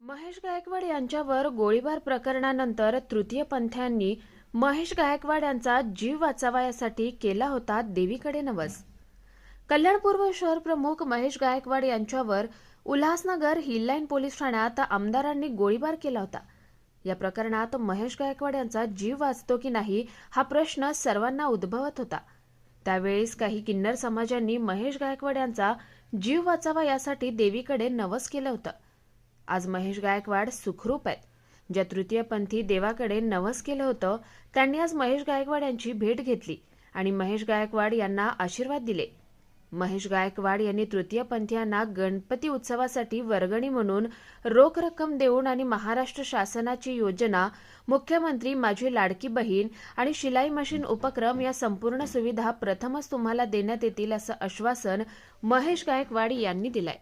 महेश गायकवाड यांच्यावर गोळीबार प्रकरणानंतर तृतीय पंथ्यांनी महेश गायकवाड यांचा जीव वाचावा यासाठी केला होता देवीकडे नवस. कल्याणपूर्व शहर प्रमुख महेश गायकवाड यांच्यावर उल्हासनगर हिललाईन पोलीस ठाण्यात आमदारांनी गोळीबार केला होता. या प्रकरणात महेश गायकवाड यांचा जीव वाचतो की नाही हा प्रश्न सर्वांना उद्भवत होता. त्यावेळेस काही किन्नर समाजांनी महेश गायकवाड यांचा जीव वाचावा यासाठी देवीकडे नवस केलं होतं. आज महेश गायकवाड सुखरूप आहेत. ज्या तृतीयपंथी देवाकडे नवस केलं होतं त्यांनी आज महेश गायकवाड यांची भेट घेतली आणि महेश गायकवाड यांना आशीर्वाद दिले. महेश गायकवाड यांनी तृतीयपंथीयांना गणपती उत्सवासाठी वर्गणी म्हणून रोख रक्कम देऊन आणि महाराष्ट्र शासनाची योजना मुख्यमंत्री माझी लाडकी बहीण आणि शिलाई मशीन उपक्रम या संपूर्ण सुविधा प्रथमच तुम्हाला देण्यात येतील असं आश्वासन महेश गायकवाड यांनी दिलंय.